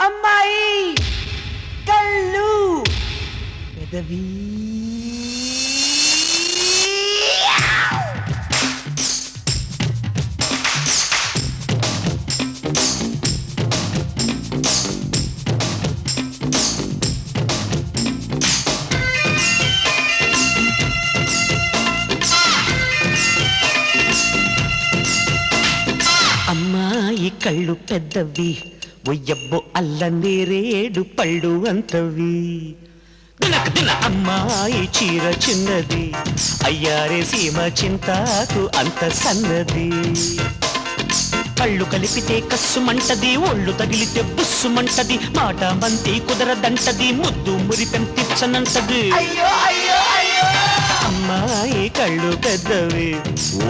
అమ్మాయి! కళ్ళు! పెదవి! అమ్మాయి కళ్ళు పెద్దవి ఒయ్యబ్బో అల్ల నేరేడు పళ్ళు అంతవి. అమ్మాయి చీర చిన్నది. అయ్యారే సీమ చింతాకు అంత సన్నది. కళ్ళు కలిపితే కస్సుమంటది ఒళ్ళు తగిలితే బుస్సుమంటది మాట మంతి కుదరదంటది ముద్దు మురిపెం తిచ్చనంటది అమ్మాయి కళ్ళు పెద్దవి.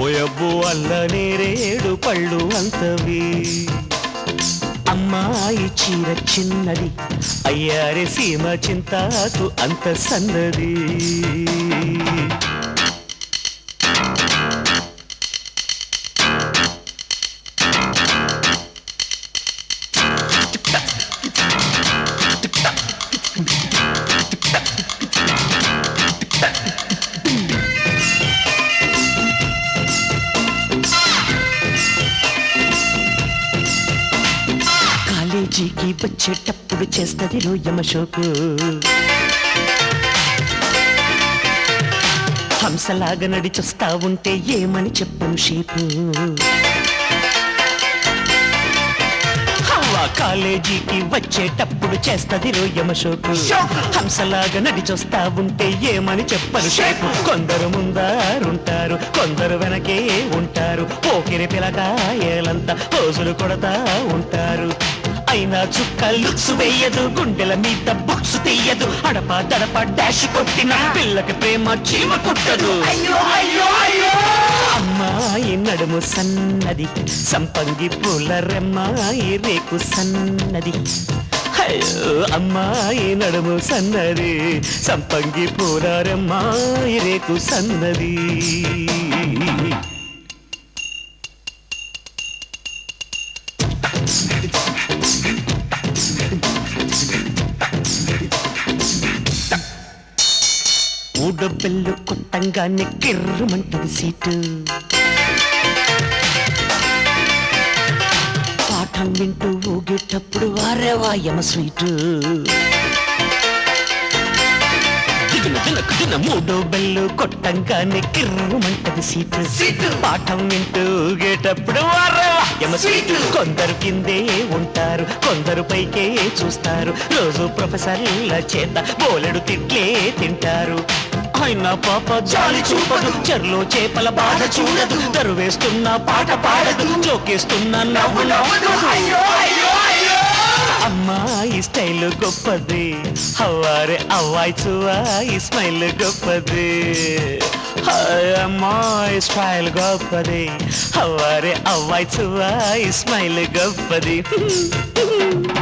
ఓయబ్బు అల్ల నేరేడు పళ్ళు అంతవి. అమ్మాయి చీర చిన్నది. అయ్యారే సీమ చింతాకు అంత సన్నది. కాలేజీకి వచ్చేటప్పుడు చేస్తది రోయమశోకు హంసలాగా నడిచొస్తా ఉంటే ఏమని చెప్పను షీపు కాలేజీకి వచ్చేటప్పుడు చేస్తది రోయమశోకు హంసలాగా నడిచొస్తా ఉంటే ఏమని చెప్పను షేపు కొందరు ముందారుంటారు కొందరు వెనకే ఉంటారు. పోకిరి పిలకాయలంతా రోజులు కొడతా ఉంటారు. అయినా చుక్క లుక్స్ వేయదు గుండెల మీద బుక్స్ తీయదు. అడప దడప డాష్ కొట్టిన పిల్లకి ప్రేమ చీమ కుట్టదు. అమ్మాయి నడుము సన్నది సంపంగి పూల రెమ్మాయి రేకు సన్నది. అమ్మాయి నడుము సన్నది సంపంగి పూల రెమ్మాయి రేకు సన్నది. ఊడబెల్లు కొట్టంగానే కిర్రమంటది సీటు. పాఠం వింటూ ఊగేటప్పుడు వారే వాయమ స్వీటు. మూడో బెల్లు కొట్టంగానే కిర్రమంటది సీటు. సీటు. పాఠం వింటూ ఊగేటప్పుడు వారే వాయమ స్వీటు. కొందరు కిందే ఉంటారు కొందరు పైకే చూస్తారు. రోజు ప్రొఫెసర్ల చేత బోలెడు తిట్లే తింటారు. ఆయన పాప జాలి చూపదు. చెర్లో చేపల బాధ చూడదు. దరువేస్తున్న పాట పాడదు. జోకేస్తున్న నవ్వు నవ్వదు. అమ్మాయి స్టైల్ గొప్పది. హవారే అవ్వాయి చువాయి స్మైల్ గొప్పది. అమ్మాయి స్టైల్ గొప్పది. హవారే అవ్వాయి చువాయి స్మైల్ గొప్పది.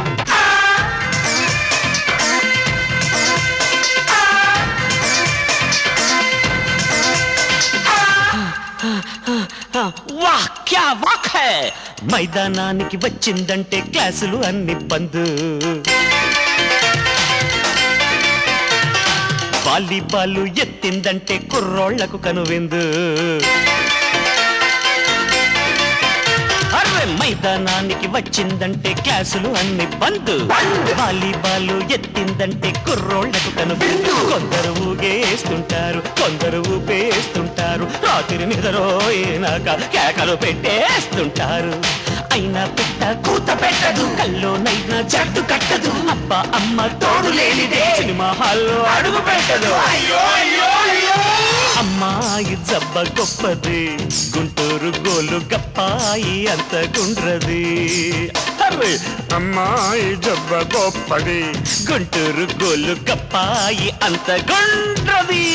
వాహ్ క్యా వాక్ హై మైదానానికి వచ్చిందంటే క్లాసులు అన్ని బంద్. వాలీబాల్ ఎత్తిందంటే కుర్రోళ్ళకు కనువిందు. మైదానానికి వచ్చిందంటే క్లాసులు అన్ని బంద్. వాలీబాల్ ఎత్తిందంటే కుర్రోళ్ళకు కనువిందు కొందరు ఊగేస్తుంటారు కొందరు ఊపేస్తుంటారు. రాత్రి నిద్రోయినాక కేకలు పెట్టేస్తుంటారు. అయినా పెట్ట కూత పెట్టదు కల్లోనైనా జట్టు కట్టదు. అబ్బ అమ్మ తోడు లేనిదే. సినిమా హాల్లో అడుగు పెట్టదు. అమ్మాయి జబ్బ గొప్పది. గుంటూరు గోలు గప్పాయి అంత గుండ్రది. అమ్మాయి జబ్బ గొప్పది. గుంటూరు గోలు గప్పాయి అంత గుండ్రది.